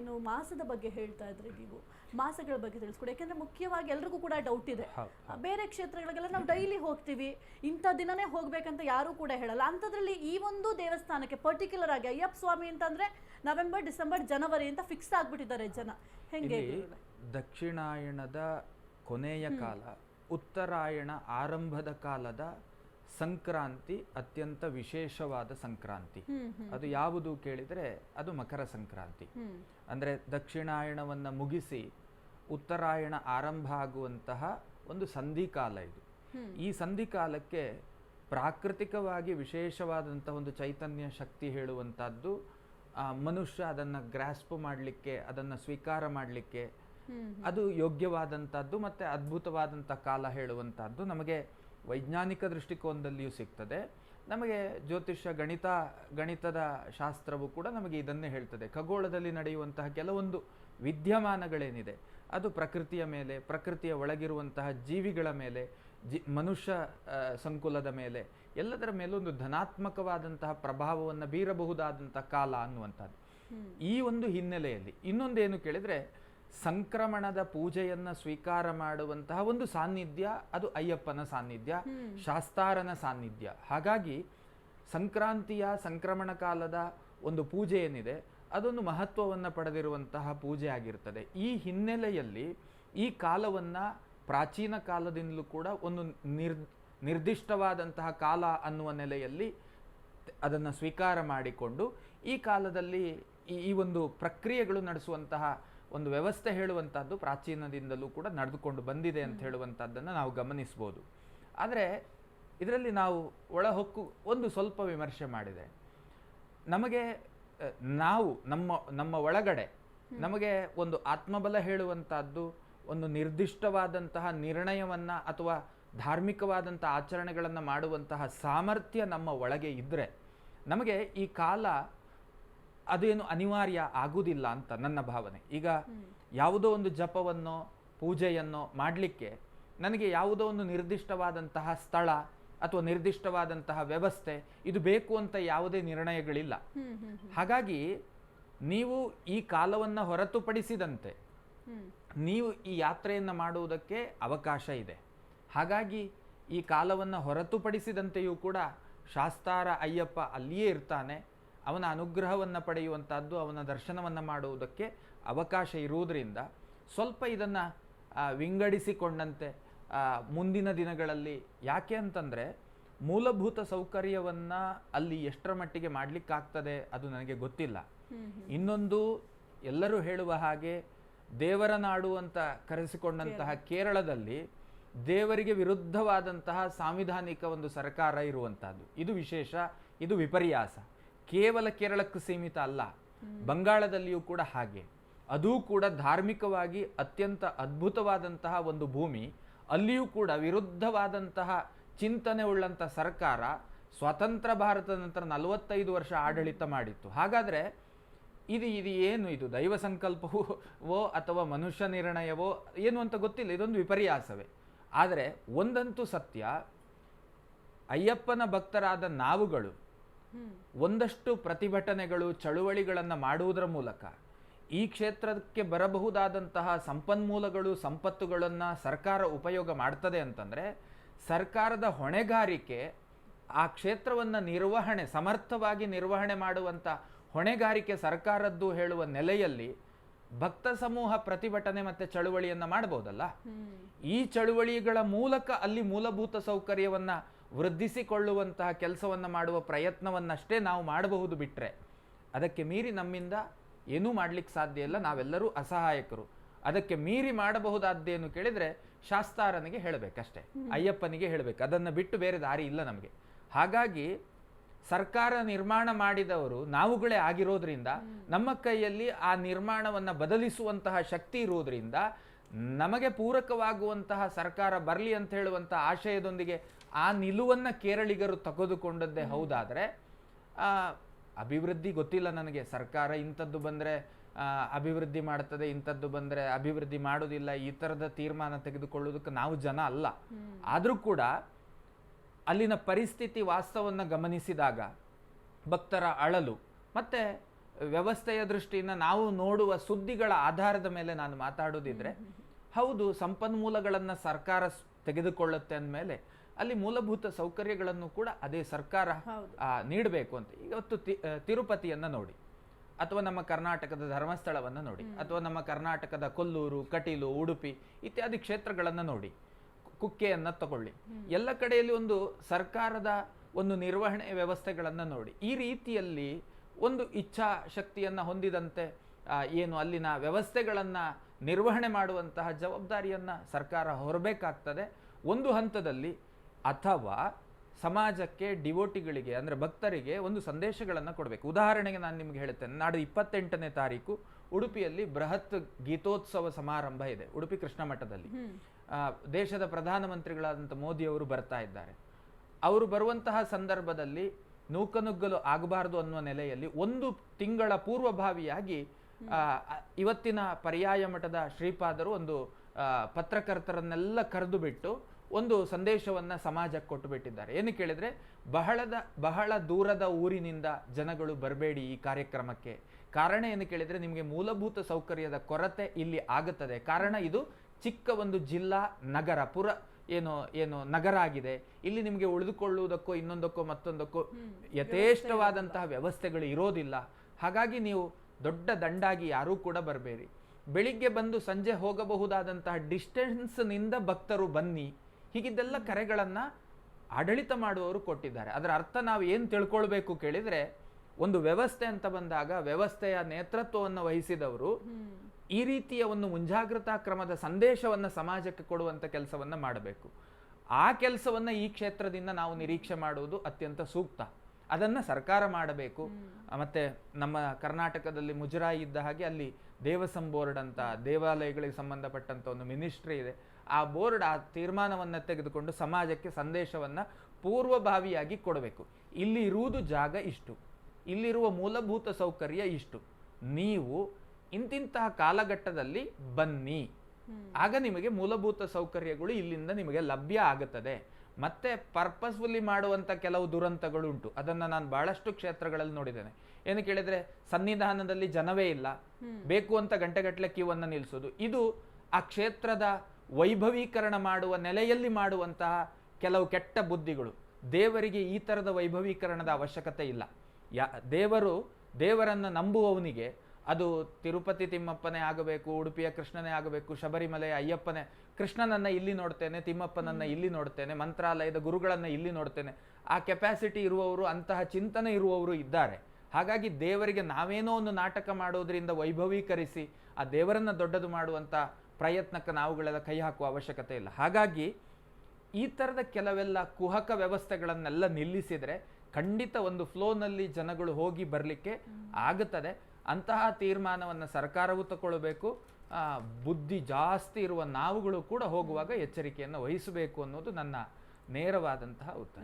ಇನ್ನು ಮಾಸದ ಬಗ್ಗೆ ಹೇಳ್ತಾ ಇದ್ರೆ ನೀವು? ಮಾಸಗಳ ಬಗ್ಗೆ ತಿಳಿಸ್ಕೊಡಿ. ಯಾಕಂದ್ರೆ ಮುಖ್ಯವಾಗಿ ಎಲ್ರಿಗೂ ಕೂಡ ಡೌಟ್ ಇದೆ. ಬೇರೆ ಕ್ಷೇತ್ರಗಳಿಗೆಲ್ಲ ನಾವು ಡೈಲಿ ಹೋಗ್ತೀವಿ. ಇಂಥ ದಿನನೇ ಹೋಗ್ಬೇಕಂತ ಯಾರೂ ಕೂಡ ಹೇಳಲ್ಲ. ಅಂಥದ್ರಲ್ಲಿ ಈ ಒಂದು ದೇವಸ್ಥಾನಕ್ಕೆ ಪರ್ಟಿಕ್ಯುಲರ್ ಆಗಿ ಅಯ್ಯಪ್ಪ ಸ್ವಾಮಿ ಅಂತಂದ್ರೆ ನವೆಂಬರ್ ಡಿಸೆಂಬರ್ ಜನವರಿ ಅಂತ ಫಿಕ್ಸ್ ಆಗ್ಬಿಟ್ಟಿದ್ದಾರೆ ಜನ. ಹೆಂಗೆ ದಕ್ಷಿಣಾಯಣದ ಕೊನೆಯ ಕಾಲ ಉತ್ತರಾಯಣ ಆರಂಭದ ಕಾಲದ ಸಂಕ್ರಾಂತಿ ಅತ್ಯಂತ ವಿಶೇಷವಾದ ಸಂಕ್ರಾಂತಿ. ಅದು ಯಾವುದು ಕೇಳಿದರೆ ಅದು ಮಕರ ಸಂಕ್ರಾಂತಿ. ಅಂದರೆ ದಕ್ಷಿಣಾಯಣವನ್ನು ಮುಗಿಸಿ ಉತ್ತರಾಯಣ ಆರಂಭ ಆಗುವಂತಹ ಒಂದು ಸಂಧಿಕಾಲ ಇದು. ಈ ಸಂಧಿಕಾಲಕ್ಕೆ ಪ್ರಾಕೃತಿಕವಾಗಿ ವಿಶೇಷವಾದಂತಹ ಒಂದು ಚೈತನ್ಯ ಶಕ್ತಿ ಹೇಳುವಂಥದ್ದು ಆ, ಮನುಷ್ಯ ಅದನ್ನು ಗ್ರಾಸ್ಪ್ ಮಾಡಲಿಕ್ಕೆ ಅದನ್ನು ಸ್ವೀಕಾರ ಮಾಡಲಿಕ್ಕೆ ಅದು ಯೋಗ್ಯವಾದಂಥದ್ದು ಮತ್ತು ಅದ್ಭುತವಾದಂಥ ಕಾಲ ಹೇಳುವಂಥದ್ದು ನಮಗೆ ವೈಜ್ಞಾನಿಕ ದೃಷ್ಟಿಕೋನದಲ್ಲಿಯೂ ಸಿಗ್ತದೆ. ನಮಗೆ ಜ್ಯೋತಿಷ್ಯ ಗಣಿತ ಗಣಿತದ ಶಾಸ್ತ್ರವು ಕೂಡ ನಮಗೆ ಇದನ್ನೇ ಹೇಳ್ತದೆ. ಖಗೋಳದಲ್ಲಿ ನಡೆಯುವಂತಹ ಕೆಲವೊಂದು ವಿದ್ಯಮಾನಗಳೇನಿದೆ ಅದು ಪ್ರಕೃತಿಯ ಮೇಲೆ ಪ್ರಕೃತಿಯ ಒಳಗಿರುವಂತಹ ಜೀವಿಗಳ ಮೇಲೆ ಜಿ ಮನುಷ್ಯ ಸಂಕುಲದ ಮೇಲೆ ಎಲ್ಲದರ ಮೇಲೊಂದು ಒಂದು ಧನಾತ್ಮಕವಾದಂತಹ ಪ್ರಭಾವವನ್ನು ಬೀರಬಹುದಾದಂತಹ ಕಾಲ ಅನ್ನುವಂಥದ್ದು. ಈ ಒಂದು ಹಿನ್ನೆಲೆಯಲ್ಲಿ ಇನ್ನೊಂದೇನು ಕೇಳಿದ್ರೆ ಸಂಕ್ರಮಣದ ಪೂಜೆಯನ್ನ ಸ್ವೀಕಾರ ಮಾಡುವಂತಹ ಒಂದು ಸಾನ್ನಿಧ್ಯ ಅದು ಅಯ್ಯಪ್ಪನ ಸಾನ್ನಿಧ್ಯ ಶಾಸ್ತಾರನ ಸಾನ್ನಿಧ್ಯ. ಹಾಗಾಗಿ ಸಂಕ್ರಾಂತಿಯ ಸಂಕ್ರಮಣ ಕಾಲದ ಒಂದು ಪೂಜೆ ಏನಿದೆ ಅದೊಂದು ಮಹತ್ವವನ್ನು ಪಡೆದಿರುವಂತಹ ಪೂಜೆ ಆಗಿರ್ತದೆ. ಈ ಹಿನ್ನೆಲೆಯಲ್ಲಿ ಈ ಕಾಲವನ್ನ ಪ್ರಾಚೀನ ಕಾಲದಿಂದಲೂ ಕೂಡ ಒಂದು ನಿರ್ ನಿರ್ದಿಷ್ಟವಾದಂತಹ ಕಾಲ ಅನ್ನುವ ನೆಲೆಯಲ್ಲಿ ಅದನ್ನು ಸ್ವೀಕಾರ ಮಾಡಿಕೊಂಡು ಈ ಕಾಲದಲ್ಲಿ ಈ ಈ ಒಂದು ಪ್ರಕ್ರಿಯೆಗಳು ನಡೆಸುವಂತಹ ಒಂದು ವ್ಯವಸ್ಥೆ ಹೇಳುವಂಥದ್ದು ಪ್ರಾಚೀನದಿಂದಲೂ ಕೂಡ ನಡೆದುಕೊಂಡು ಬಂದಿದೆ ಅಂತ ಹೇಳುವಂಥದ್ದನ್ನು ನಾವು ಗಮನಿಸ್ಬೋದು. ಆದರೆ ಇದರಲ್ಲಿ ನಾವು ಒಳಹೊಕ್ಕು ಒಂದು ಸ್ವಲ್ಪ ವಿಮರ್ಶೆ ಮಾಡಿದೆ. ನಮಗೆ ನಾವು ನಮ್ಮ ನಮ್ಮ ಒಳಗಡೆ ನಮಗೆ ಒಂದು ಆತ್ಮಬಲ ಹೇಳುವಂಥದ್ದು ಒಂದು ನಿರ್ದಿಷ್ಟವಾದಂತಹ ನಿರ್ಣಯವನ್ನು ಅಥವಾ ಧಾರ್ಮಿಕವಾದಂಥ ಆಚರಣೆಗಳನ್ನು ಮಾಡುವಂತಹ ಸಾಮರ್ಥ್ಯ ನಮ್ಮ ಒಳಗೆ ಇದ್ದರೆ ನಮಗೆ ಈ ಕಾಲ ಅದೇನು ಅನಿವಾರ್ಯ ಆಗುವುದಿಲ್ಲ ಅಂತ ನನ್ನ ಭಾವನೆ. ಈಗ ಯಾವುದೋ ಒಂದು ಜಪವನ್ನೋ ಪೂಜೆಯನ್ನೋ ಮಾಡಲಿಕ್ಕೆ ನನಗೆ ಯಾವುದೋ ಒಂದು ನಿರ್ದಿಷ್ಟವಾದಂತಹ ಸ್ಥಳ ಅಥವಾ ನಿರ್ದಿಷ್ಟವಾದಂತಹ ವ್ಯವಸ್ಥೆ ಇದು ಬೇಕು ಅಂತ ಯಾವುದೇ ನಿರ್ಣಯಗಳಿಲ್ಲ. ಹಾಗಾಗಿ ನೀವು ಈ ಕಾಲವನ್ನು ಹೊರತುಪಡಿಸಿದಂತೆ ನೀವು ಈ ಯಾತ್ರೆಯನ್ನು ಮಾಡುವುದಕ್ಕೆ ಅವಕಾಶ ಇದೆ. ಹಾಗಾಗಿ ಈ ಕಾಲವನ್ನು ಹೊರತುಪಡಿಸಿದಂತೆಯೂ ಕೂಡ ಶಾಸ್ತಾರ ಅಯ್ಯಪ್ಪ ಅಲ್ಲಿಯೇ ಇರ್ತಾನೆ. ಅವನ ಅನುಗ್ರಹವನ್ನು ಪಡೆಯುವಂಥದ್ದು ಅವನ ದರ್ಶನವನ್ನು ಮಾಡುವುದಕ್ಕೆ ಅವಕಾಶ ಇರುವುದರಿಂದ ಸ್ವಲ್ಪ ಇದನ್ನು ವಿಂಗಡಿಸಿಕೊಂಡಂತೆ ಮುಂದಿನ ದಿನಗಳಲ್ಲಿ ಯಾಕೆ ಅಂತಂದರೆ ಮೂಲಭೂತ ಸೌಕರ್ಯವನ್ನು ಅಲ್ಲಿ ಎಷ್ಟರ ಮಟ್ಟಿಗೆ ಮಾಡಲಿಕ್ಕಾಗ್ತದೆ ಅದು ನನಗೆ ಗೊತ್ತಿಲ್ಲ. ಇನ್ನೊಂದು ಎಲ್ಲರೂ ಹೇಳುವ ಹಾಗೆ ದೇವರ ನಾಡು ಅಂತ ಕರೆಸಿಕೊಂಡಂತಹ ಕೇರಳದಲ್ಲಿ ದೇವರಿಗೆ ವಿರುದ್ಧವಾದಂತಹ ಸಾಂವಿಧಾನಿಕ ಒಂದು ಸರ್ಕಾರ ಇರುವಂತಹದ್ದು. ಇದು ವಿಶೇಷ ಇದು ವಿಪರ್ಯಾಸ. ಕೇವಲ ಕೇರಳಕ್ಕೆ ಸೀಮಿತ ಅಲ್ಲ ಬಂಗಾಳದಲ್ಲಿಯೂ ಕೂಡ ಹಾಗೆ. ಅದೂ ಕೂಡ ಧಾರ್ಮಿಕವಾಗಿ ಅತ್ಯಂತ ಅದ್ಭುತವಾದಂತಹ ಒಂದು ಭೂಮಿ. ಅಲ್ಲಿಯೂ ಕೂಡ ವಿರುದ್ಧವಾದಂತಹ ಚಿಂತನೆ ಉಳ್ಳಂಥ ಸರ್ಕಾರ ಸ್ವತಂತ್ರ ಭಾರತದ ನಂತರ ನಲವತ್ತೈದು ವರ್ಷ ಆಡಳಿತ ಮಾಡಿತ್ತು. ಹಾಗಾದರೆ ಇದು ಇದು ಏನು ಇದು? ದೈವ ಸಂಕಲ್ಪವೋ ಅಥವಾ ಮನುಷ್ಯ ನಿರ್ಣಯವೋ ಏನು ಅಂತ ಗೊತ್ತಿಲ್ಲ. ಇದೊಂದು ವಿಪರ್ಯಾಸವೇ. ಆದರೆ ಒಂದಂತೂ ಸತ್ಯ ಅಯ್ಯಪ್ಪನ ಭಕ್ತರಾದ ನಾವುಗಳು ಒಂದಷ್ಟು ಪ್ರತಿಭಟನೆಗಳು ಚಳುವಳಿಗಳನ್ನು ಮಾಡುವುದರ ಮೂಲಕ ಈ ಕ್ಷೇತ್ರಕ್ಕೆ ಬರಬಹುದಾದಂತಹ ಸಂಪನ್ಮೂಲಗಳು ಸಂಪತ್ತುಗಳನ್ನು ಸರ್ಕಾರ ಉಪಯೋಗ ಮಾಡ್ತದೆ ಅಂತಂದರೆ ಸರ್ಕಾರದ ಹೊಣೆಗಾರಿಕೆ ಆ ಕ್ಷೇತ್ರವನ್ನು ನಿರ್ವಹಣೆ ಸಮರ್ಥವಾಗಿ ನಿರ್ವಹಣೆ ಮಾಡುವಂಥ ಹೊಣೆಗಾರಿಕೆ ಸರ್ಕಾರದ್ದು ಹೇಳುವ ನೆಲೆಯಲ್ಲಿ ಭಕ್ತ ಸಮೂಹ ಪ್ರತಿಭಟನೆ ಮತ್ತು ಚಳುವಳಿಯನ್ನು ಮಾಡಬಹುದಲ್ಲ ಈ ಚಳುವಳಿಗಳ ಮೂಲಕ ಅಲ್ಲಿ ಮೂಲಭೂತ ಸೌಕರ್ಯವನ್ನ ವೃದ್ಧಿಸಿಕೊಳ್ಳುವಂತಹ ಕೆಲಸವನ್ನು ಮಾಡುವ ಪ್ರಯತ್ನವನ್ನಷ್ಟೇ ನಾವು ಮಾಡಬಹುದು ಬಿಟ್ಟರೆ ಅದಕ್ಕೆ ಮೀರಿ ನಮ್ಮಿಂದ ಏನೂ ಮಾಡ್ಲಿಕ್ಕೆ ಸಾಧ್ಯ ಇಲ್ಲ. ನಾವೆಲ್ಲರೂ ಅಸಹಾಯಕರು. ಅದಕ್ಕೆ ಮೀರಿ ಮಾಡಬಹುದಾದ್ದೇನು ಕೇಳಿದ್ರೆ ಶಾಸ್ತಾರನಿಗೆ ಹೇಳಬೇಕಷ್ಟೇ. ಅಯ್ಯಪ್ಪನಿಗೆ ಹೇಳಬೇಕು. ಅದನ್ನು ಬಿಟ್ಟು ಬೇರೆ ದಾರಿ ಇಲ್ಲ ನಮಗೆ. ಹಾಗಾಗಿ ಸರ್ಕಾರ ನಿರ್ಮಾಣ ಮಾಡಿದವರು ನಾವುಗಳೇ ಆಗಿರೋದ್ರಿಂದ ನಮ್ಮ ಕೈಯಲ್ಲಿ ಆ ನಿರ್ಮಾಣವನ್ನು ಬದಲಿಸುವಂತಹ ಶಕ್ತಿ ಇರುವುದರಿಂದ ನಮಗೆ ಪೂರಕವಾಗುವಂತಹ ಸರ್ಕಾರ ಬರಲಿ ಅಂತ ಹೇಳುವಂಥ ಆಶಯದೊಂದಿಗೆ ಆ ನಿಲುವನ್ನು ಕೇರಳಿಗರು ತೆಗೆದುಕೊಂಡದ್ದೇ ಹೌದಾದರೆ ಆ, ಅಭಿವೃದ್ಧಿ ಗೊತ್ತಿಲ್ಲ ನನಗೆ. ಸರ್ಕಾರ ಇಂಥದ್ದು ಬಂದರೆ ಅಭಿವೃದ್ಧಿ ಮಾಡ್ತದೆ ಇಂಥದ್ದು ಬಂದರೆ ಅಭಿವೃದ್ಧಿ ಮಾಡೋದಿಲ್ಲ ಈ ಥರದ ತೀರ್ಮಾನ ತೆಗೆದುಕೊಳ್ಳೋದಕ್ಕೆ ನಾವು ಜನ ಅಲ್ಲ. ಆದರೂ ಕೂಡ ಅಲ್ಲಿನ ಪರಿಸ್ಥಿತಿ ವಾಸ್ತವವನ್ನು ಗಮನಿಸಿದಾಗ ಭಕ್ತರ ಅಳಲು ಮತ್ತು ವ್ಯವಸ್ಥೆಯ ದೃಷ್ಟಿಯಿಂದ ನಾವು ನೋಡುವ ಸುದ್ದಿಗಳ ಆಧಾರದ ಮೇಲೆ ನಾನು ಮಾತಾಡೋದಿದ್ರೆ ಹೌದು ಸಂಪನ್ಮೂಲಗಳನ್ನು ಸರ್ಕಾರ ತೆಗೆದುಕೊಳ್ಳುತ್ತೆ ಅಂದಮೇಲೆ ಅಲ್ಲಿ ಮೂಲಭೂತ ಸೌಕರ್ಯಗಳನ್ನು ಕೂಡ ಅದೇ ಸರ್ಕಾರ. ನೀಡಬೇಕು ಅಂತ. ಇವತ್ತು ತಿರುಪತಿಯನ್ನು ತಿರುಪತಿಯನ್ನ ನೋಡಿ. ಅಥವಾ ನಮ್ಮ ಕರ್ನಾಟಕದ ಧರ್ಮಸ್ಥಳವನ್ನು ನೋಡಿ. ಅಥವಾ ನಮ್ಮ ಕರ್ನಾಟಕದ ಕೊಲ್ಲೂರು ಕಟೀಲು ಉಡುಪಿ ಇತ್ಯಾದಿ ಕ್ಷೇತ್ರಗಳನ್ನು ನೋಡಿ. ಕುಕ್ಕೆಯನ್ನ ತಗೊಳ್ಳಿ. ಎಲ್ಲ ಕಡೆಯಲ್ಲಿ ಒಂದು ಸರ್ಕಾರದ ಒಂದು ನಿರ್ವಹಣೆ ವ್ಯವಸ್ಥೆಗಳನ್ನು ನೋಡಿ. ಈ ರೀತಿಯಲ್ಲಿ ಒಂದು ಇಚ್ಛಾ ಶಕ್ತಿಯನ್ನು ಹೊಂದಿದಂತೆ ಏನು ಅಲ್ಲಿನ ವ್ಯವಸ್ಥೆಗಳನ್ನು ನಿರ್ವಹಣೆ ಮಾಡುವಂತಹ ಜವಾಬ್ದಾರಿಯನ್ನು ಸರ್ಕಾರ ಹೊರಬೇಕಾಗ್ತದೆ. ಒಂದು ಹಂತದಲ್ಲಿ ಅಥವಾ ಸಮಾಜಕ್ಕೆ ಡಿವೋಟಿಗಳಿಗೆ ಅಂದರೆ ಭಕ್ತರಿಗೆ ಒಂದು ಸಂದೇಶಗಳನ್ನು ಕೊಡಬೇಕು. ಉದಾಹರಣೆಗೆ ನಾನು ನಿಮ್ಗೆ ಹೇಳ್ತೇನೆ ನಾಡು ಇಪ್ಪತ್ತೆಂಟನೇ ತಾರೀಕು ಉಡುಪಿಯಲ್ಲಿ ಬೃಹತ್ ಗೀತೋತ್ಸವ ಸಮಾರಂಭ ಇದೆ ಉಡುಪಿ ಕೃಷ್ಣ ಮಠದಲ್ಲಿ. ದೇಶದ ಪ್ರಧಾನಮಂತ್ರಿಗಳಾದಂಥ ಮೋದಿಯವರು ಬರ್ತಾ ಇದ್ದಾರೆ. ಅವರು ಬರುವಂತಹ ಸಂದರ್ಭದಲ್ಲಿ ನೂಕನುಗ್ಗಲು ಆಗಬಾರದು ಅನ್ನುವ ನೆಲೆಯಲ್ಲಿ ಒಂದು ತಿಂಗಳ ಪೂರ್ವಭಾವಿಯಾಗಿ ಇವತ್ತಿನ ಪರ್ಯಾಯ ಮಠದ ಶ್ರೀಪಾದರು ಒಂದು ಪತ್ರಕರ್ತರನ್ನೆಲ್ಲ ಕರೆದು ಬಿಟ್ಟು ಒಂದು ಸಂದೇಶವನ್ನ ಸಮಾಜಕ್ಕೆ ಕೊಟ್ಟು ಬಿಟ್ಟಿದ್ದಾರೆ ಏನು ಕೇಳಿದರೆ ಬಹಳದ ಬಹಳ ದೂರದ ಊರಿನಿಂದ ಜನಗಳು ಬರಬೇಡಿ ಈ ಕಾರ್ಯಕ್ರಮಕ್ಕೆ. ಕಾರಣ ಏನು ಕೇಳಿದರೆ ನಿಮಗೆ ಮೂಲಭೂತ ಸೌಕರ್ಯದ ಕೊರತೆ ಇಲ್ಲಿ ಆಗುತ್ತದೆ. ಕಾರಣ ಇದು ಚಿಕ್ಕ ಒಂದು ಜಿಲ್ಲಾ ನಗರ ಪುರ ಏನು ಏನು ನಗರ ಆಗಿದೆ. ಇಲ್ಲಿ ನಿಮಗೆ ಉಳಿದುಕೊಳ್ಳುವುದಕ್ಕೋ ಇನ್ನೊಂದಕ್ಕೋ ಮತ್ತೊಂದಕ್ಕೋ ಯಥೇಷ್ಟವಾದಂತಹ ವ್ಯವಸ್ಥೆಗಳು ಇರೋದಿಲ್ಲ. ಹಾಗಾಗಿ ನೀವು ದೊಡ್ಡ ದಂಡಾಗಿ ಯಾರೂ ಕೂಡ ಬರಬೇಡಿ. ಬೆಳಿಗ್ಗೆ ಬಂದು ಸಂಜೆ ಹೋಗಬಹುದಾದಂತಹ ಡಿಸ್ಟೆನ್ಸ್ನಿಂದ ಭಕ್ತರು ಬನ್ನಿ. ಹೀಗಿದ್ದೆಲ್ಲ ಕರೆಗಳನ್ನು ಆಡಳಿತ ಮಾಡುವವರು ಕೊಟ್ಟಿದ್ದಾರೆ. ಅದರ ಅರ್ಥ ನಾವು ಏನು ತಿಳ್ಕೊಳ್ಬೇಕು ಕೇಳಿದರೆ ಒಂದು ವ್ಯವಸ್ಥೆ ಅಂತ ಬಂದಾಗ ವ್ಯವಸ್ಥೆಯ ನೇತೃತ್ವವನ್ನು ವಹಿಸಿದವರು ಈ ರೀತಿಯ ಒಂದು ಮುಂಜಾಗ್ರತಾ ಕ್ರಮದ ಸಂದೇಶವನ್ನು ಸಮಾಜಕ್ಕೆ ಕೊಡುವಂಥ ಕೆಲಸವನ್ನು ಮಾಡಬೇಕು. ಆ ಕೆಲಸವನ್ನು ಈ ಕ್ಷೇತ್ರದಿಂದ ನಾವು ನಿರೀಕ್ಷೆ ಮಾಡುವುದು ಅತ್ಯಂತ ಸೂಕ್ತ. ಅದನ್ನು ಸರ್ಕಾರ ಮಾಡಬೇಕು. ಮತ್ತೆ ನಮ್ಮ ಕರ್ನಾಟಕದಲ್ಲಿ ಮುಜರಾಯಿ ಇದ್ದ ಹಾಗೆ ಅಲ್ಲಿ ದೇವಸಂ ಬೋರ್ಡ್ ಅಂತ ದೇವಾಲಯಗಳಿಗೆ ಸಂಬಂಧಪಟ್ಟಂತ ಒಂದು ಮಿನಿಸ್ಟ್ರಿ ಇದೆ. ಆ ಬೋರ್ಡ್ ಆ ತೀರ್ಮಾನವನ್ನು ತೆಗೆದುಕೊಂಡು ಸಮಾಜಕ್ಕೆ ಸಂದೇಶವನ್ನು ಪೂರ್ವಭಾವಿಯಾಗಿ ಕೊಡಬೇಕು. ಇಲ್ಲಿ ಇರುವುದು ಜಾಗ ಇಷ್ಟು. ಇಲ್ಲಿರುವ ಮೂಲಭೂತ ಸೌಕರ್ಯ ಇಷ್ಟು. ನೀವು ಇಂತಿಂತಹ ಕಾಲಘಟ್ಟದಲ್ಲಿ ಬನ್ನಿ. ಆಗ ನಿಮಗೆ ಮೂಲಭೂತ ಸೌಕರ್ಯಗಳು ಇಲ್ಲಿಂದ ನಿಮಗೆ ಲಭ್ಯ ಆಗುತ್ತದೆ. ಮತ್ತೆ ಪರ್ಪಸ್ಫುಲ್ಲಿ ಮಾಡುವಂತ ಕೆಲವು ದುರಂತಗಳು ಉಂಟು ಅದನ್ನ ನಾನು ಬಹಳಷ್ಟು ಕ್ಷೇತ್ರಗಳಲ್ಲಿ ನೋಡಿದ್ದೇನೆ. ಏನು ಕೇಳಿದ್ರೆ ಸನ್ನಿಧಾನದಲ್ಲಿ ಜನವೇ ಇಲ್ಲ. ಬೇಕು ಅಂತ ಗಂಟೆಗಟ್ಟಲೆ ಕ್ಯೂ ಅನ್ನ ನಿಲ್ಲಿಸೋದು ಇದು ಆ ಕ್ಷೇತ್ರದ ವೈಭವೀಕರಣ ಮಾಡುವ ನೆಲೆಯಲ್ಲಿ ಮಾಡುವಂತಹ ಕೆಲವು ಕೆಟ್ಟ ಬುದ್ಧಿಗಳು. ದೇವರಿಗೆ ಈ ಥರದ ವೈಭವೀಕರಣದ ಅವಶ್ಯಕತೆ ಇಲ್ಲ. ಯಾ ದೇವರು ದೇವರನ್ನು ನಂಬುವವನಿಗೆ ಅದು ತಿರುಪತಿ ತಿಮ್ಮಪ್ಪನೇ ಆಗಬೇಕು ಉಡುಪಿಯ ಕೃಷ್ಣನೇ ಆಗಬೇಕು ಶಬರಿಮಲೆಯ ಅಯ್ಯಪ್ಪನೇ ಕೃಷ್ಣನನ್ನು ಇಲ್ಲಿ ನೋಡ್ತೇನೆ ತಿಮ್ಮಪ್ಪನನ್ನು ಇಲ್ಲಿ ನೋಡ್ತೇನೆ ಮಂತ್ರಾಲಯದ ಗುರುಗಳನ್ನು ಇಲ್ಲಿ ನೋಡ್ತೇನೆ ಆ ಕೆಪಾಸಿಟಿ ಇರುವವರು ಅಂತಹ ಚಿಂತನೆ ಇರುವವರು ಇದ್ದಾರೆ. ಹಾಗಾಗಿ ದೇವರಿಗೆ ನಾವೇನೋ ಒಂದು ನಾಟಕ ಮಾಡೋದರಿಂದ ವೈಭವೀಕರಿಸಿ ಆ ದೇವರನ್ನು ದೊಡ್ಡದು ಮಾಡುವಂತ ಪ್ರಯತ್ನಕ್ಕೆ ನಾವುಗಳೆಲ್ಲ ಕೈ ಹಾಕುವ ಅವಶ್ಯಕತೆ ಇಲ್ಲ. ಹಾಗಾಗಿ ಈ ಥರದ ಕೆಲವೆಲ್ಲ ಕುಹಕ ವ್ಯವಸ್ಥೆಗಳನ್ನೆಲ್ಲ ನಿಲ್ಲಿಸಿದರೆ ಖಂಡಿತ ಒಂದು ಫ್ಲೋನಲ್ಲಿ ಜನಗಳು ಹೋಗಿ ಬರಲಿಕ್ಕೆ ಆಗುತ್ತದೆ. ಅಂತಹ ತೀರ್ಮಾನವನ್ನು ಸರ್ಕಾರವು ತಗೊಳ್ಬೇಕು. ಬುದ್ಧಿ ಜಾಸ್ತಿ ಇರುವ ನಾವುಗಳು ಕೂಡ ಹೋಗುವಾಗ ಎಚ್ಚರಿಕೆಯನ್ನು ವಹಿಸಬೇಕು ಅನ್ನೋದು ನನ್ನ ನೇರವಾದಂತಹ ಉತ್ತರ